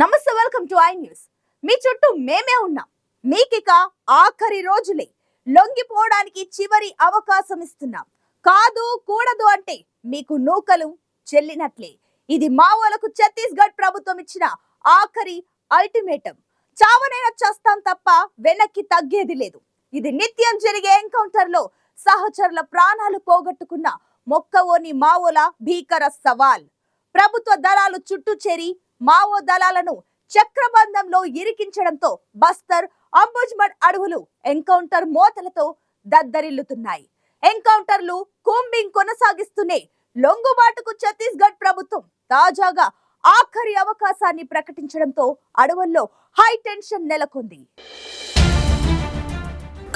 నమస్తే welcome to I news మీ చుట్టూ మేమే ఉన్నాం. మీకిక ఆఖరి రోజులే. లొంగిపోవడానికి చివరి అవకాశం ఇస్తున్నాం. కాదు కూడదు అంటే మీకు నూకలు చెల్లినట్లే. ఇది మావోలకు ఛత్తీస్గఢ్ ప్రభుత్వం ఇచ్చిన ఆఖరి అల్టిమేటం. చావనైనా చేస్తాం తప్ప వెనక్కి తగ్గేది లేదు. ఇది నిత్యం జరిగే ఎన్కౌంటర్లో సహచరుల ప్రాణాలు పోగొట్టుకున్న మొక్కవోని మావోల భీకర సవాల్. ప్రభుత్వ దళాలు చుట్టూ చేరి మావో దళాలను చక్రబంధంలో ఇరికించడంతో బస్తర్ అంబుజ్మడ్ అడవులు ఎన్కౌంటర్ మోతలతో దద్దరిల్లుతున్నాయి. ఎన్కౌంటర్లు కూంబింగ్ కొనసాగిస్తూనే లొంగుబాటుకు ఛత్తీస్గఢ్ ప్రభుత్వం తాజాగా ఆఖరి అవకాశాన్ని ప్రకటించడంతో అడవుల్లో హై టెన్షన్ నెలకొంది.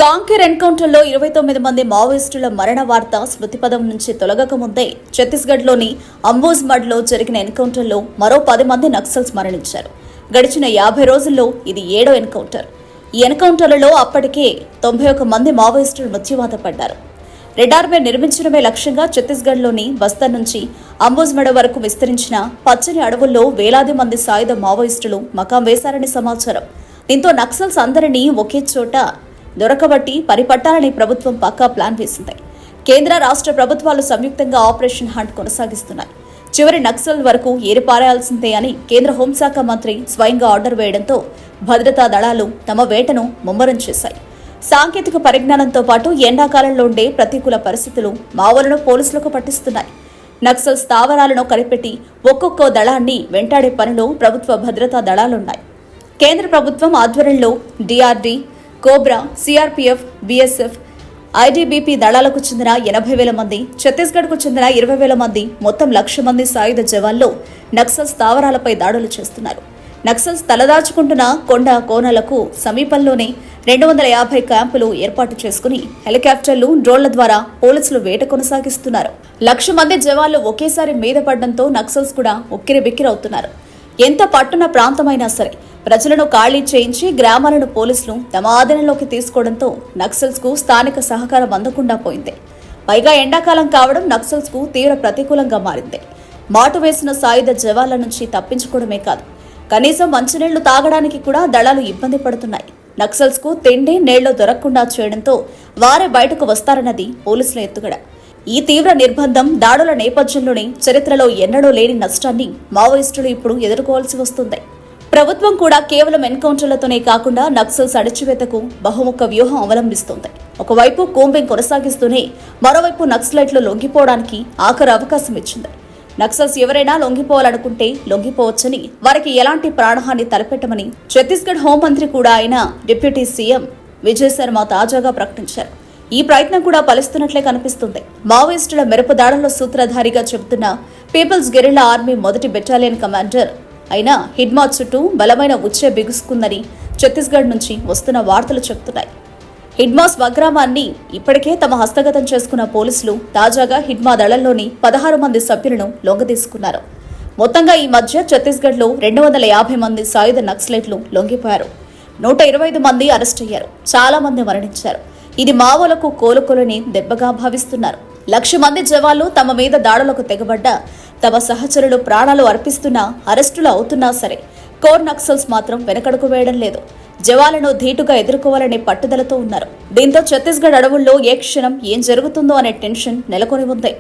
కాంకేర్ ఎన్కౌంటర్లో ఇరవై తొమ్మిది మంది మావోయిస్టుల మరణ వార్త స్మృతిపదం నుంచి తొలగక ముందే ఛత్తీస్గఢ్లోని అంబోజ్మడ్లో జరిగిన ఎన్కౌంటర్లో మరో పది మంది నక్సల్స్ మరణించారు. గడిచిన యాభై రోజుల్లో ఇది ఏడో ఎన్కౌంటర్. ఈ ఎన్కౌంటర్లలో అప్పటికే తొంభై ఒక మంది మావోయిస్టులు మృత్యువాత పడ్డారు. రెడ్ ఆర్మీ నిర్మించడమే లక్ష్యంగా ఛత్తీస్గఢ్లోని బస్తర్ నుంచి అంబోజ్మెడ వరకు విస్తరించిన పచ్చని అడవుల్లో వేలాది మంది సాయుధ మావోయిస్టులు మకాం వేశారని సమాచారం. దీంతో నక్సల్స్ అందరినీ ఒకే చోట దొరకబట్టి పరిపట్టాలని ప్రభుత్వం పక్కా ప్లాన్ వేసింది. కేంద్ర రాష్ట్ర ప్రభుత్వాలు సంయుక్తంగా ఆపరేషన్ హంట్ కొనసాగిస్తున్నాయి. చివరి నక్సల్ వరకు ఏరిపారాల్సిందే అని కేంద్ర హోంశాఖ మంత్రి స్వయంగా ఆర్డర్ వేయడంతో భద్రతా దళాలు తమ వేటను ముమ్మరం చేశాయి. సాంకేతిక పరిజ్ఞానంతో పాటు ఎండాకాలంలో ఉండే ప్రతికూల పరిస్థితులు మావోలను పోలీసులకు పట్టిస్తున్నాయి. నక్సల్ స్థావరాలను కనిపెట్టి ఒక్కొక్క దళాన్ని వెంటాడే పనిలో ప్రభుత్వ భద్రతా దళాలున్నాయి. కేంద్ర ప్రభుత్వం ఆధ్వర్యంలో DRD cobra CRPF BSF ITBP దళాలకు చెందిన ఎనభై వేల మంది ఛత్తీస్గఢ్కు చెందిన ఇరవై వేల మంది మొత్తం లక్ష మంది సాయుధ జవాన్లు నక్సల్ స్థావరాలపై దాడులు చేస్తున్నారు. నక్సల్స్ తలదాచుకుంటున్న కొండ కోనలకు సమీపంలోనే రెండు వందల యాభై క్యాంపులు ఏర్పాటు చేసుకుని హెలికాప్టర్లు డ్రోన్ల ద్వారా పోలీసులు వేట కొనసాగిస్తున్నారు. లక్ష మంది జవాన్లు ఒకేసారి మీద పడడంతో నక్సల్స్ కూడా ఉక్కిరిబిక్కిరవుతున్నారు. ఎంత పట్టున ప్రాంతమైనా సరే ప్రజలను ఖాళీ చేయించి గ్రామాలను పోలీసులు తమ ఆధీనంలోకి తీసుకోవడంతో నక్సల్స్కు స్థానిక సహకారం అందకుండా పోయింది. పైగా ఎండాకాలం కావడం నక్సల్స్కు తీవ్ర ప్రతికూలంగా మారింది. మాటు వేసిన సాయుధ జవాల నుంచి తప్పించుకోవడమే కాదు కనీసం మంచినీళ్ళు తాగడానికి కూడా దళాలు ఇబ్బంది పడుతున్నాయి. నక్సల్స్కు తిండి నీళ్ళు దొరకకుండా చేయడంతో వారే బయటకు వస్తారన్నది పోలీసుల ఎత్తుగడ. ఈ తీవ్ర నిర్బంధం దాడుల నేపథ్యంలోనే చరిత్రలో ఎన్నడూ లేని నష్టాన్ని మావోయిస్టులు ఇప్పుడు ఎదుర్కోవాల్సి వస్తుంది. ప్రభుత్వం కూడా కేవలం ఎన్కౌంటర్లతోనే కాకుండా నక్సల్స్ అణచివేతకు బహుముఖ వ్యూహం అవలంబిస్తోంది. ఒకవైపు కూంబింగ్ కొనసాగిస్తూనే మరోవైపు నక్సలైట్లు లొంగిపోవడానికి ఆఖరు అవకాశం ఇచ్చింది. నక్సల్స్ ఎవరైనా లొంగిపోవాలనుకుంటే లొంగిపోవచ్చని వారికి ఎలాంటి ప్రాణహాని తలపెట్టమని ఛత్తీస్గఢ్ హోంమంత్రి కూడా అయిన డిప్యూటీ సీఎం విజయ్ శర్మ తాజాగా ప్రకటించారు. ఈ ప్రయత్నం కూడా ఫలిస్తున్నట్లే కనిపిస్తుంది. మావోయిస్టుల మెరుపు దాడుల్లో సూత్రధారిగా చెబుతున్న పీపుల్స్ గెరిల్లా ఆర్మీ మొదటి బెటాలియన్ కమాండర్ అయిన హిడ్మా చుట్టూ బలమైన ఉచ్చే బిగుసుకుందని ఛత్తీస్గఢ్ నుంచి వస్తున్న వార్తలు చెబుతున్నాయి. హిడ్మా స్వగ్రామాన్ని ఇప్పటికే తమ హస్తగతం చేసుకున్న పోలీసులు తాజాగా హిడ్మా దళంలోని పదహారు మంది సభ్యులను లొంగదీసుకున్నారు. మొత్తంగా ఈ మధ్య ఛత్తీస్గఢ్లో రెండు వందల యాభై మంది సాయుధ నక్సలైట్లు లొంగిపోయారు. నూట ఇరవై ఐదు మంది అరెస్ట్ అయ్యారు. చాలా మంది మరణించారు. ఇది మావోలకు కోలుకొలని దెబ్బగా భావిస్తున్నారు. లక్ష మంది జవాన్లు తమ మీద దాడులకు తెగబడ్డ తమ సహచరులు ప్రాణాలు అర్పిస్తున్నా అరెస్టులు అవుతున్నా సరే కోర్ నక్సల్స్ మాత్రం వెనకడుగు వేయడం లేదు. జవాలను ధీటుగా ఎదుర్కోవాలనే పట్టుదలతో ఉన్నారు. దీంతో ఛత్తీస్గఢ్ అడవుల్లో ఏ క్షణం ఏం జరుగుతుందో అనే టెన్షన్ నెలకొని ఉంది.